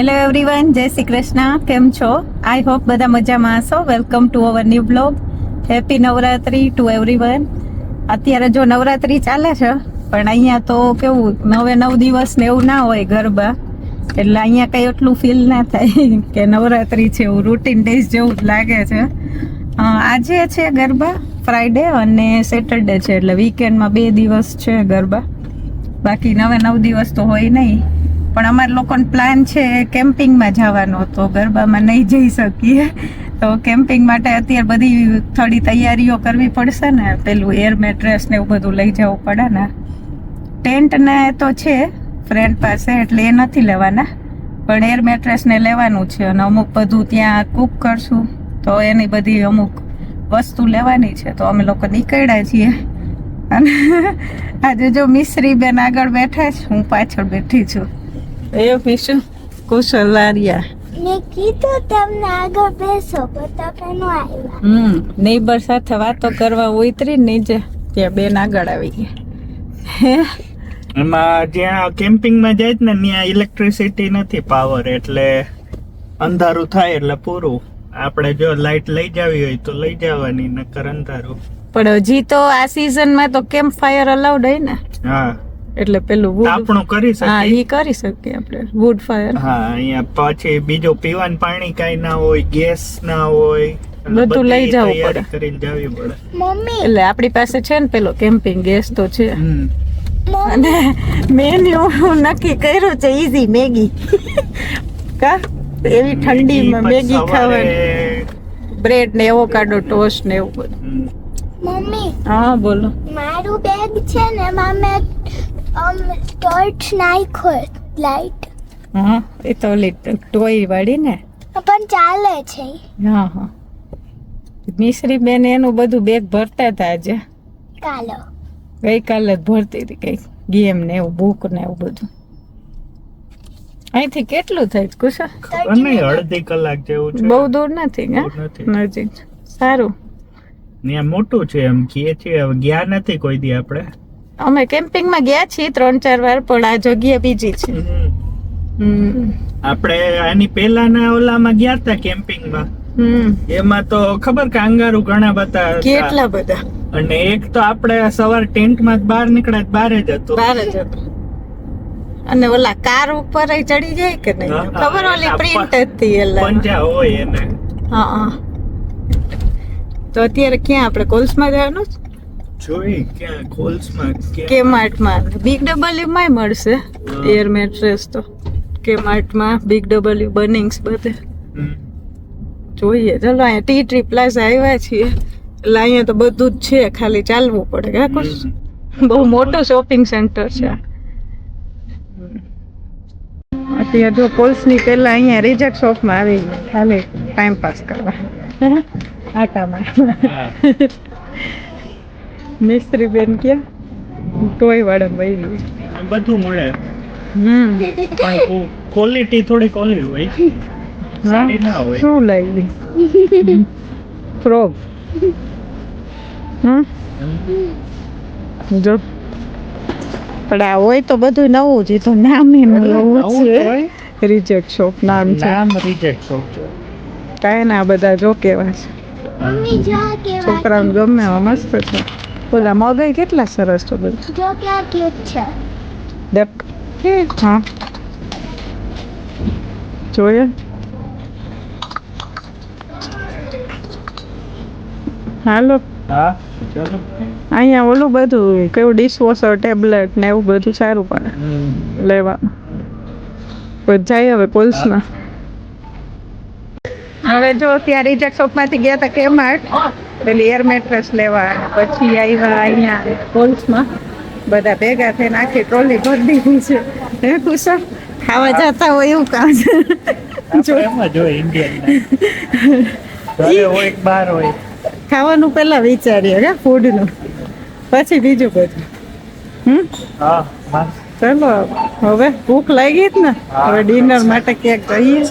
Hello everyone જય શ્રી કૃષ્ણ કેમ છો આઈ હોપ બધા મજામાં હશો. Welcome to our new blog happy Navratri to everyone અત્યારે જો નવરાત્રી ચાલે છે, પણ અહીંયા તો કેવું, નવે નવ દિવસ ને એવું ના હોય ગરબા. એટલે અહીંયા કંઈ એટલું ફીલ ના થાય કે નવરાત્રી છે એવું રૂટીન ડેઝ જેવું જ લાગે છે. આજે છે ગરબા ફ્રાઈડે અને સેટરડે છે. એટલે વીકેન્ડમાં બે દિવસ છે ગરબા. બાકી નવે નવ દિવસ તો હોય નહીં. પણ અમારા લોકોનો પ્લાન છે કેમ્પિંગમાં જવાનો તો ગરબામાં નહીં જઈ શકીએ. તો કેમ્પિંગ માટે અત્યારે બધી થોડી તૈયારીઓ કરવી પડશે ને. પેલું એર મેટ્રેસ ને એવું બધું લઈ જવું પડે ને. ટેન્ટ ને તો છે ફ્રેન્ડ પાસે, એટલે એ નથી લેવાના. પણ એર મેટ્રેસ ને લેવાનું છે અને અમુક બધું ત્યાં કૂક કરશું. તો એની બધી અમુક વસ્તુ લેવાની છે. તો અમે લોકો નીકળ્યા છીએ. અને આજે જો મિશ્રી બેન આગળ બેઠા છે, હું પાછળ બેઠી છું. એ મિશુ કુશલારિયા મેં કીધું તમને આગળ બેસો પણ તમે નો આવ્યા. હમ નેબર સાથે વાતો કરવા ઉતરી ને નીચે ત્યાં બેન આગળ આવી ગયા. હે? એમાં જ્યાં કેમ્પિંગમાં જાય ને ત્યાં ઇલેક્ટ્રિસિટી નથી પાવર એટલે અંધારું થાય એટલે પૂરું. આપણે જો લાઈટ લઈ જાવી હોય તો લઈ જવાની નકર અંધારું. પણ હજી તો આ સિઝનમાં તો કેમ્પ ફાયર અલાઉડ હોય ને. હા. એટલે પેલું વુડ આપણું કરી હા શકીએ ઈ કરી શકીએ આપણે. વુડ ફાયર હા અહીંયા પછી બીજું પીવાનું પાણી કાંઈ ના હોય ગેસ ના હોય બધું લઈ જવું પડે. કરીને જાવી પડે. મમ્મી. એટલે આપણી પાસે છે ને પેલો કેમ્પિંગ ગેસ તો છે. અને મેન્યુ નક્કી કર્યું છે ઈઝી મેગી. કા? એવી ઠંડીમાં મેગી ખાવાની. બ્રેડ ને એવોકાડો ટોસ્ટ ને એવું બધું. મમ્મી. હા બોલો. મારું બેગ છે ને એમાં અમ ટોર્ચ નાખ્યો લાઈટ હા એ તો ટોય વાળી ને? પણ ચાલે છે. હા હા. મિશ્રી બેન એનું બધું બેગ ભરતા હતા આજે. કાલો. ગઈકાલે જ ભરતી હતી કઈ ગેમ ને એવું બુક ને એવું બધું. અહીંથી કેટલું થાય કુશા ખબર નહીં અડધી કલાક. જેવું છે. બહુ દૂર નથી દૂર નજીક. સારું. ત્યાં મોટું છે એમ કીએ છીએ હવે ગયા નથી કોઈ દી આપણે. અમે કેમ્પિંગમાં ગયા છીએ ત્રણ ચાર વાર પણ આ જગ્યા બીજી છે. આપણે આની પહેલાના ઓલામાં ગયા હતા કેમ્પિંગમાં. એમાં તો ખબર કાંગારું ઘણા બધા કેટલા બધા? અને એક તો આપણે સવાર ટેન્ટમાં બહાર નીકળ્યા બહાર જ હતું. બહાર જ હતું. અને ઓલા કાર ઉપર ચડી જાય કે નહીં? ખબર ઓલી પ્રિન્ટ પર- હતી એટલે પંજા હોય એને. હા. તો અત્યારે ક્યાં? આપણે કોલ્સમાં જવાનું છે? જોઈ ક્યાં કોલ્સમાં કે માર્ટમાં બિગ ડબલ્યુ માં મળશે. એર મેટ્રેસ તો. કે માર્ટમાં બિગ ડબલ્યુ બનિંગ્સ બધે જોઈએ. ચલો અહીંયા ટી ટ્રી પ્લાઝા આવ્યા છીએ. એટલે અહીંયા તો બધું જ છે ખાલી ચાલવું પડે કે બહુ મોટો શોપિંગ સેન્ટર છે. અત્યારે જો પોલ્સની પહેલાં અહીંયા રિજેક્ટ શોપમાં આવી ગયા. ખાલી ટાઈમ પાસ કરવા. આટામાં. મિસ્ત્રી બેન ક્યાં ટોય વાળા ભાઈ બધું મળે. હમ. પણ ક્વોલિટી થોડી ઓલી હોય. સારી ના હોય. શું લાવી ફ્રોગ હમ? જો પણ આ હોય તો બધું નવું જ એ તો નામ એ નવું છે. હોય. રિજેક્ટ શોપ નામ છે. નામ રિજેક્ટ શોપ છે. કાંઈ ના બધા જો કેવા છે. છોકરાઓને ગમે એવા મસ્ત છે. ઓલા મગઈ કેટલા સરસ તો બધા. જો કેવા ક્યુટ છે? દેખ. હા જોઈએ. હાલો. હા અહીંયા ઓલું બધું કેવું ડિશવોશર ટેબ્લેટ ને એવું બધું સારું પડે. લેવા. પછી જાય હવે પોલ્સના હવે જો ત્યાં રિજેક્ટ શોપમાંથી ગયા હતા કેમાર્ટ પેલી એર મેટ્રેસ લેવા પછી આવ્યા અહીંયા પોલ્સમાં બધા ભેગા થઈને આખી ટ્રોલી ભરી દીધી છે. હે કુશા ખાવા જતા હોય એવું કામ છે. ખાવાનું પહેલા વિચારીએ કે ફૂડનું પછી બીજું બધું. હમ? હા હા. ચલો હવે ભૂખ લાગી જ ને? હવે ડિનર માટે ક્યાંક જઈએ.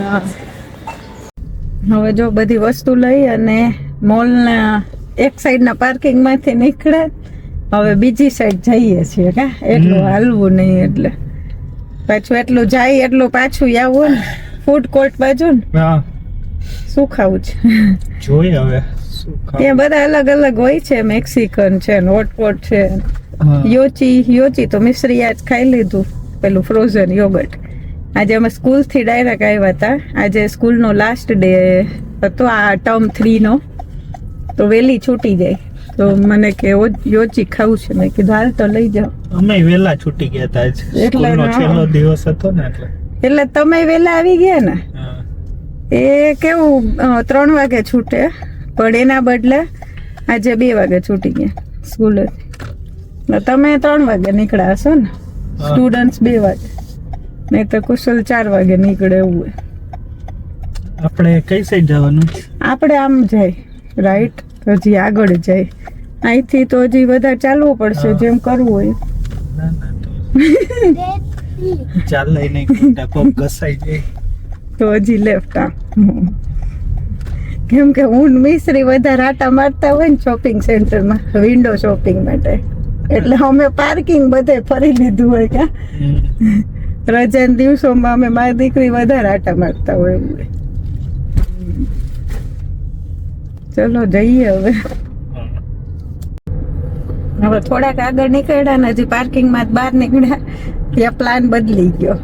હા. હવે જો બધી વસ્તુ લઈ અને મોલના એક સાઈડના પાર્કિંગમાંથી નીકળે હવે બીજી સાઈડ જઈએ છીએ કા? એટલું હાલવું નહીં એટલે. પાછું એટલું જાય એટલું પાછું આવું ને ફૂડ કોર્ટ બાજુ ને હા. શું ખાવું છે? જોઈએ હવે. ત્યાં બધા અલગ અલગ હોય છે મેક્સિકન છે હોટપોટ છે. યોચી યોચી તો મિશ્રી આજ ખાઈ લીધું પેલું ફ્રોઝન યોગર્ટ આજે અમે સ્કૂલથી ડાયરેક્ટ આવ્યા હતા. આજે સ્કૂલનો લાસ્ટ ડે હતો આ ટર્મ થ્રીનો તો વહેલી છૂટી જાય. તો મને કે યોચી ખાવું છે. મેં કીધું હાલ તો લઈ જાઓ. અમે વહેલા છૂટી ગયા હતા. એટલે છેલ્લો દિવસ હતો ને એટલે. એટલે તમે વહેલા આવી ગયા ને? એ કેવું ત્રણ વાગે છૂટે. પણ એના બદલે આજે બે વાગે છૂટી ગયા સ્કૂલે તમે ત્રણ વાગે નીકળ્યા હશો ને. સ્ટુડન્ટ્સ બે વાગે. નહીં તો કુશલ ચાર વાગે નીકળે એવું હોય. આપણે કઈ સાઈડ જવાનું? આપણે આમ જાય રાઈટ હજી આગળ જાય. અહીંથી તો હજી વધારે ચાલવું પડશે જેમ કરવું હોય. ચાલ નહીં ઘસાઈ જાય. તો હજી લેફ્ટ આમ. કેમ કે હું મિસ્ત્રી વધારે આટા મારતા હોય ને શોપિંગ સેન્ટરમાં વિન્ડો શોપિંગ માટે. એટલે અમે પાર્કિંગ બધે ફરી લીધું હોય કે હમ. રજાના દિવસોમાં અમે મારી દીકરી વધારે આટા મારતા હોય એમ ચલો જઈએ હવે. હવે થોડાક આગળ નીકળ્યા ને હજી પાર્કિંગમાં બહાર નીકળ્યા. ત્યાં પ્લાન બદલી ગયો?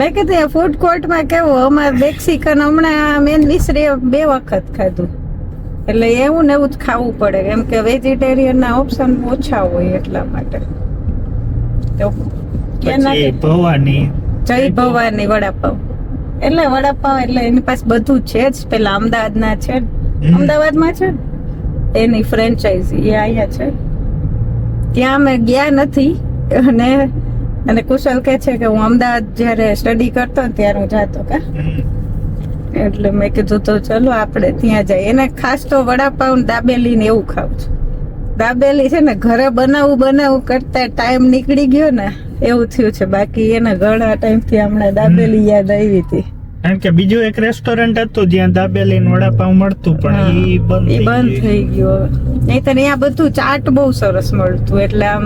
મેં કીધું એ ફૂડ કોર્ટમાં કેવું, અમારે મેક્સિકન હમણાં મેન વિસરે બે વખત ખાધું. એટલે એવું ને એવું જ ખાવું પડે. કેમ કે વેજીટેરિયનના ઓપ્શન ઓછા હોય એટલા માટે. તો પછી ભવાની. જય ભવાની વડાપાવ. એટલે વડાપાવ એટલે એની પાસે બધું છે જ. પેલા અમદાવાદના છે. જ. હમ. અમદાવાદમાં છે? ને? એની ફ્રેન્ચાઇઝી એ અહીંયા છે. ત્યાં અમે ગયા નથી. અને અને કુશલ કહે છે કે હું અમદાવાદ જ્યારે સ્ટડી કરતો ને ત્યારે હું જાતો કા. એટલે મેં કીધું તો ચલો આપણે ત્યાં જઈએ. એને ખાસ તો વડાપાવ ને દાબેલી ને એવું ખાવું છું. દાબેલી છે ને ઘરે બનાવવું બનાવવું કરતા ટાઈમ નીકળી ગયો ને એવું થયું છે. બાકી એને ઘણા ટાઈમથી હમણાં દાબેલી યાદ આવી હતી. કારણ કે બીજું એક રેસ્ટોરન્ટ હતું જ્યાં દાબેલી વડાપાવ મળતું પણ એ બંધ. થઈ ગયો. નહીં તો અહીંયા બધું ચાટ બહુ સરસ મળતું એટલે આમ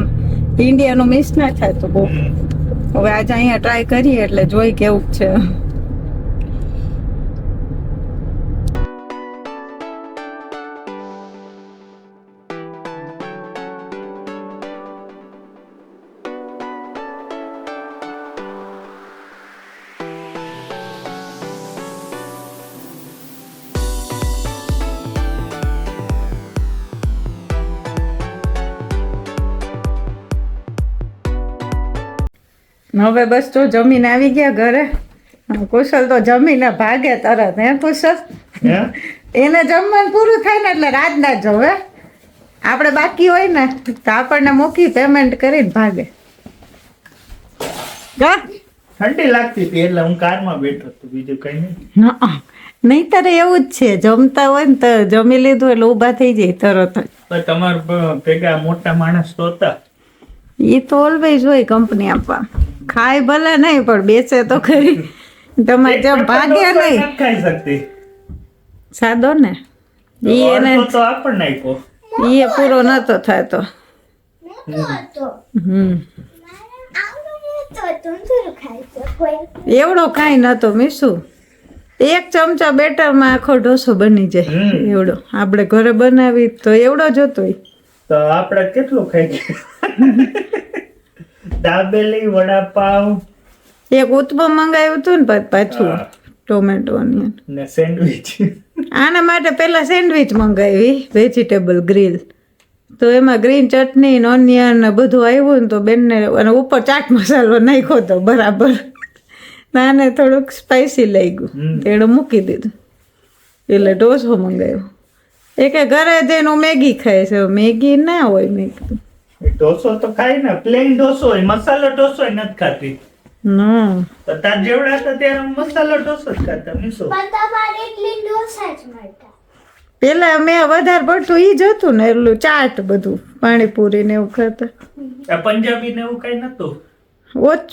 ઇન્ડિયાનું મિસ ના થતું બહુ. હવે આજે અહીંયા ટ્રાય કરીએ એટલે જોઈ કેવું છે. હવે બસ તો જમીન આવી ગયા ઘરે. કુશલ તો જમીને ભાગે તરત હે કુશલ? એને જમવાનું પૂરું થાય ને એટલે રાતના જ હવે આપણે બાકી હોય ને તો આપણને મૂકી પેમેન્ટ કરીને ભાગે. ગા ઠંડી લાગતી હતી એટલે હું કારમાં બેઠો હતો બીજું કઈ નહીં. નહીં તારે એવું જ છે જમતા હોય ને તો જમી લીધું એટલે ઊભા થઈ જાય તરત જ. પણ ભેગા મોટા માણસ તો હતા. એ તો ઓલવેઝ હોય કંપની આપવા. ખાય ભલે નહીં પણ બેસે તો ખરી. તમારે જેમ ભાગે નહીં. ખાઈ શકતી. સાદો ને? ઈ એને તો આપણ નાખ્યો એ પૂરો નતો થતો. હમ. એવડો કાંઈ નતો મીસુ. એક ચમચા બેટરમાં આખો ઢોસો બની જાય. એવડો. આપણે ઘરે બનાવી તો એવડો જ હતો. તો આપણે કેટલું ખાઈ ગયા? દાબેલી વડાપાવ. એક ઉત્પમ મંગાવ્યું હતું ને પછી. ટોમેટો ઓનિયન ને સેન્ડવિચ. આના માટે પહેલા સેન્ડવિચ મંગાવી વેજીટેબલ ગ્રીલ. તો એમાં ગ્રીન ચટણી ને ઓનિયન ને બધું આવ્યું ને તો બેનને અને ઉપર ચાટ મસાલો નાખ્યો તો બરાબર. નાને થોડુંક સ્પાઇસી લઈ ગયું હમ. તેણે મૂકી દીધું. એટલે ઢોસો મંગાવ્યો. એ કે ઘરે જઈને મેગી ખાય છે. મેગી ના હોય મેં કીધું ઢોસો તો ખાય ને. પ્લેન ઢોસો હોય. મસાલો ઢોસો નથી ખાતી. ના. તાર જેવડા હતા ત્યારે મસાલો ઢોસો જ ખાતા. મીસો પણ તમારે જ મળતા. પેલા મેં વધારે પડતું ઈ જ હતું ને એટલું ચાટ બધું પાણીપુરી ને એવું ખાતા. આ પંજાબી ને એવું કઈ નતું? ઓછ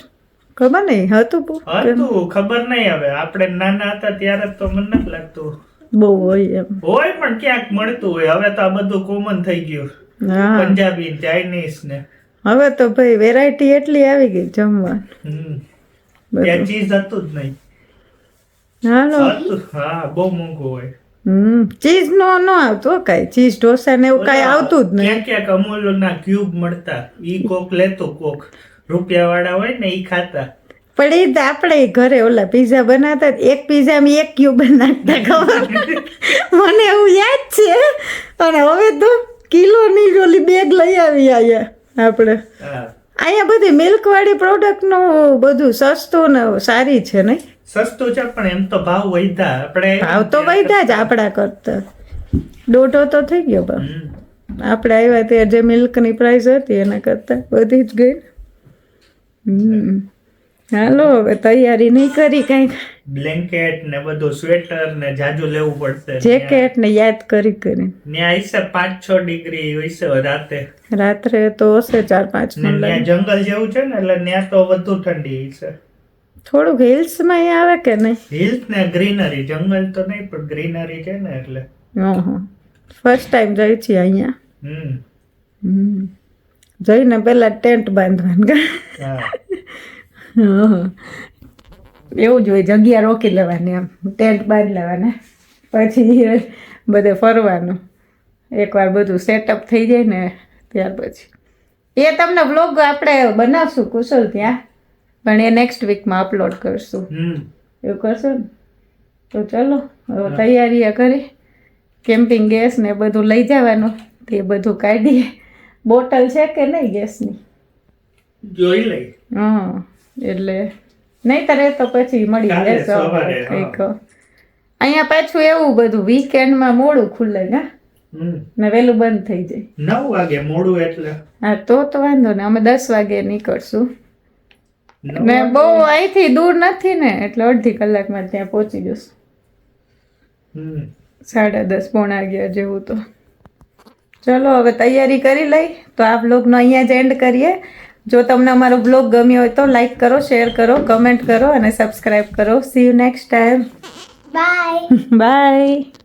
ખબર નહીં હતું હતું ખબર નહીં હવે. આપણે નાના હતા ત્યારે તો મને નથી લાગતું. બહુ હોય એમ. હોય પણ ક્યાંક મળતું હોય. હવે તો આ બધું કોમન થઈ ગયું. પંજાબી ચાઇનીઝ ને. હવે તો ભાઈ વેરાયટી એટલી આવી ગઈ જમવા. ત્યાં ચીઝ હતું જ નહીં. હાલો. હા બહુ મોંઘું હોય. હમ. ચીઝ નો ન આવતો કઈ. ચીઝ ઢોસા ને એવું કઈ આવતું જ નહીં. ક્યાંક અમૂલ ના ક્યુબ મળતા. ઈ કોક લેતો કોક. રૂપિયા વાળા હોય ને ઈ ખાતા. પણ એ તો આપણે ઘરે ઓલા પીઝા બનાવતા એક પીઝામાં એક ક્યુબ નાખતા ખબર? મને એવું યાદ છે. અને હવે તો કિલોની ઓલી બેગ લઈ આવી અહીંયા આપણે. અહીંયા બધી મિલ્કવાળી પ્રોડક્ટનો બધું સસ્તું ને સારી છે નહીં સસ્તું છે પણ એમ તો ભાવ વધ્યા. આપણે ભાવ તો વધ્યા જ આપણા કરતા. દોઢો તો થઈ ગયો ભાવ. આપણે આવ્યા ત્યાં જે મિલ્કની પ્રાઇસ હતી એના કરતાં વધી જ ગઈ હમ. હાલો હવે તૈયારી નહીં કરી કઈ. બ્લેન્કેટ ને બધું સ્વેટર ને જાજુ લેવું પડશે. જેકેટ ને યાદ કરી કરી ત્યાં હશે પાંચ છ ડિગ્રી હશે રાતે. રાત્રે તો હશે ચાર પાંચ ત્યાં જંગલ જેવું છે ને એટલે ત્યાં તો વધુ ઠંડી હશે. થોડુંક હિલ્સમાં અહીં આવે કે નહીં? હિલ્સ ને ગ્રીનરી જંગલ તો નહીં પણ ગ્રીનરી છે ને એટલે. ફર્સ્ટ ટાઈમ જઈ છીએ અહીંયા. હમ. જઈને પહેલા ટેન્ટ બાંધવાનું. હં. એવું જ હોય જગ્યા રોકી લેવાની આમ ટેન્ટ બાંધી લેવાના. પછી બધે ફરવાનું. એકવાર બધું સેટઅપ થઈ જાય ને ત્યાર પછી. એ તમને વ્લોગ આપણે બનાવશું કુશલ ત્યાં પણ એ નેક્સ્ટ વીકમાં અપલોડ કરશું. એવું કરશો ને? તો ચલો હવે તૈયારી કરી. કેમ્પિંગ ગેસ ને બધું લઈ જવાનું તે બધું કાઢીએ. બોટલ છે કે નહીં ગેસની? જોઈ લઈ હા એટલે નહીં તો તો પછી મળી કંઈક. અહીંયા પાછું એવું બધું વીકેન્ડમાં મોડું ખુલે ને? ને વહેલું બંધ થઈ જાય. નવ વાગે મોડું એટલે. હા તો તો વાંધો ને અમે દસ વાગે નીકળશું. ને બહુ અહીંથી દૂર નથી ને એટલે અડધી કલાકમાં ત્યાં પહોંચી જશું. સાડા દસ પોણા અગિયાર જેવું તો. ચલો હવે તૈયારી કરી લઈ. તો આ બ્લોગનો અહીંયા જ એન્ડ કરીએ. જો તમને અમારો બ્લોગ ગમ્યો હોય તો લાઈક કરો શેર કરો કમેન્ટ કરો અને સબસ્ક્રાઈબ કરો. See you next time bye bye